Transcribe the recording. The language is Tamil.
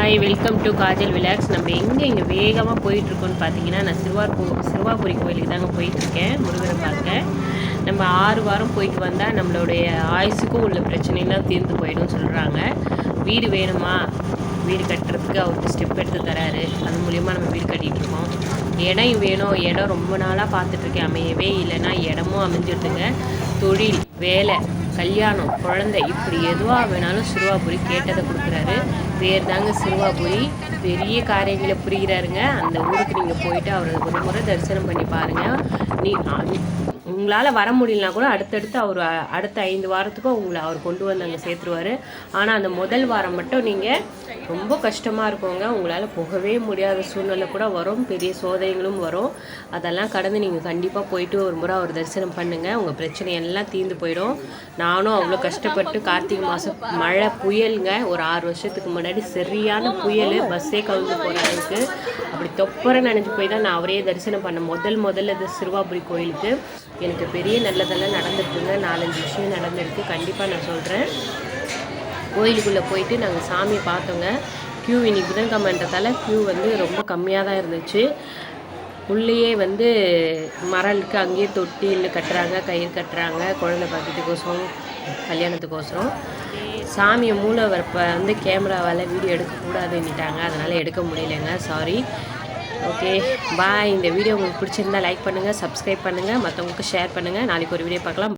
Hi welcome to Kajal vlogs நம்ம எங்கே இங்கே வேகமாக போயிட்டுருக்கோன்னு பார்த்தீங்கன்னா நான் சிறுவார்பூ சிறுவாபுரி கோயிலுக்கு தாங்க போயிட்டுருக்கேன் முருகரை பார்க்க. நம்ம ஆறு வாரம் போயிட்டு வந்தால் நம்மளுடைய ஆயுசுக்கும் உள்ள பிரச்சனைலாம் தீர்ந்து போயிடும்னு சொல்கிறாங்க வீடு வேணுமா? வீடு கட்டுறதுக்கு அவருக்கு ஸ்டெப் எடுத்து தராரு. அது மூலியமாக நம்ம வீடு கட்டிகிட்டு இருக்கோம். இடம் வேணும் இடம் ரொம்ப நாளாக பார்த்துட்ருக்கேன் அமையவே இல்லைன்னா இடமும் அமைஞ்சிருதுங்க. தொழில் வேலை கல்யாணம் குழந்தை இப்படி எதுவாக வேணாலும் சிறுவாபுரி கேட்டதை கொடுக்குறாரு. பேர் தாங்க சிறுவாபுரி. பெரிய காரியங்களை புரிகிறாருங்க. அந்த ஊருக்கு நீங்கள் போயிட்டு அவரை ஒரு முறை தரிசனம் பண்ணி பாருங்கள் நீ உங்களால் வர முடியலனா கூட அடுத்தடுத்து அவர் அடுத்த ஐந்து வாரத்துக்கும் உங்களை அவர் கொண்டு வந்து அங்கே சேர்த்துருவார். ஆனால் அந்த முதல் வாரம் மட்டும் நீங்கள் ரொம்ப கஷ்டமாக இருக்குங்க. உங்களால் போகவே முடியாத சூழ்நிலை கூட வரும். பெரிய சோதனைகளும் வரும். அதெல்லாம் கடந்து நீங்கள் கண்டிப்பாக போயிட்டு ஒரு முறை அவர் தரிசனம் பண்ணுங்கள் உங்கள் பிரச்சனை எல்லாம் தீர்ந்து போயிடும். நானும் அவ்வளோ கஷ்டப்பட்டு கார்த்திகை மாதம் மழை புயலுங்க. ஒரு ஆறு வருஷத்துக்கு முன்னாடி சரியான புயல். பஸ்ஸே கவுந்து போகிற அளவுக்கு. அப்படி தொப்பரை நினைச்சு போய் தான் நான் அவரையே தரிசனம் பண்ண முதல் முதல்ல இது சிறுவாபுரி கோயிலுக்கு. எனக்கு பெரிய நல்லதெல்லாம் நடந்திருக்குங்க. நாலஞ்சு விஷயம் நடந்திருக்கு. கண்டிப்பாக நான் சொல்கிறேன் கோயிலுக்குள்ளே போயிட்டு நாங்கள் சாமியை பார்த்தோங்க. க்யூ இன்னைக்கு புதன்கிழமைன்றதால க்யூ வந்து ரொம்ப கம்மியாக தான் இருந்துச்சு. உள்ளேயே வந்து மரலுக்கு அங்கேயே தொட்டில் கட்டுறாங்க கயிறு கட்டுறாங்க குழந்தை பார்க்கறதுக்கோசரம் கல்யாணத்துக்கோசரம். சாமியை மூலவரப்ப வந்து கேமராவால் வீடியோ எடுக்கக்கூடாதுன்னுட்டாங்க அதனால் எடுக்க முடியலைங்க. சாரி ஓகே பாய் இந்த வீடியோ உங்களுக்கு பிடிச்சிருந்தா லைக் பண்ணுங்கள் சப்ஸ்கிரைப் பண்ணுங்கள் மற்றவங்களுக்கு ஷேர் பண்ணுங்கள் நாளைக்கு ஒரு வீடியோ பார்க்கலாம்.